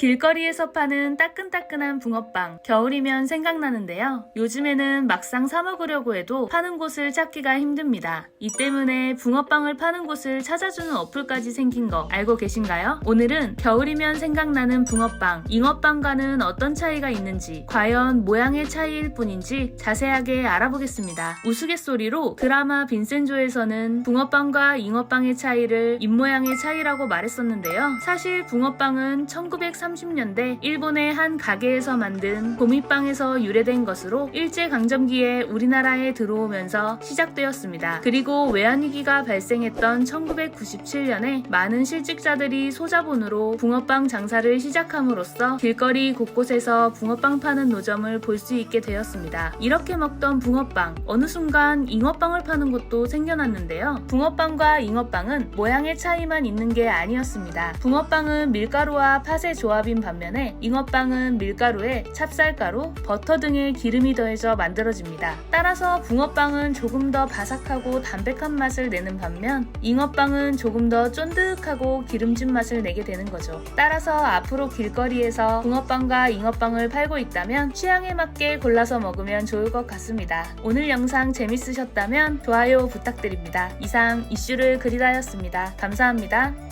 길거리에서 파는 따끈따끈한 붕어빵. 겨울이면 생각나는데요. 요즘에는 막상 사 먹으려고 해도 파는 곳을 찾기가 힘듭니다. 이 때문에 붕어빵을 파는 곳을 찾아주는 어플까지 생긴 거 알고 계신가요? 오늘은 겨울이면 생각나는 붕어빵, 잉어빵과는 어떤 차이가 있는지, 과연 모양의 차이일 뿐인지 자세하게 알아보겠습니다. 우스갯소리로 드라마 빈센조에서는 붕어빵과 잉어빵의 차이를 입모양의 차이라고 말했었는데요. 사실 붕어빵은 1930 년대 일본의 한 가게에서 만든 도미빵에서 유래된 것으로 일제강점기에 우리나라에 들어오면서 시작되었습니다. 그리고 외환위기가 발생했던 1997년에 많은 실직자들이 소자본으로 붕어빵 장사를 시작함으로써 길거리 곳곳에서 붕어빵 파는 노점을 볼 수 있게 되었습니다. 이렇게 먹던 붕어빵, 어느 순간 잉어빵을 파는 곳도 생겨났는데요. 붕어빵과 잉어빵은 모양의 차이만 있는 게 아니었습니다. 붕어빵은 밀가루와 팥의 조합 인 반면에 잉어빵은 밀가루에 찹쌀가루, 버터 등의 기름이 더해져 만들어집니다. 따라서 붕어빵은 조금 더 바삭하고 담백한 맛을 내는 반면 잉어빵은 조금 더 쫀득하고 기름진 맛을 내게 되는 거죠. 따라서 앞으로 길거리에서 붕어빵과 잉어빵을 팔고 있다면 취향에 맞게 골라서 먹으면 좋을 것 같습니다. 오늘 영상 재밌으셨다면 좋아요 부탁드립니다. 이상 이슈를 그리다였습니다. 감사합니다.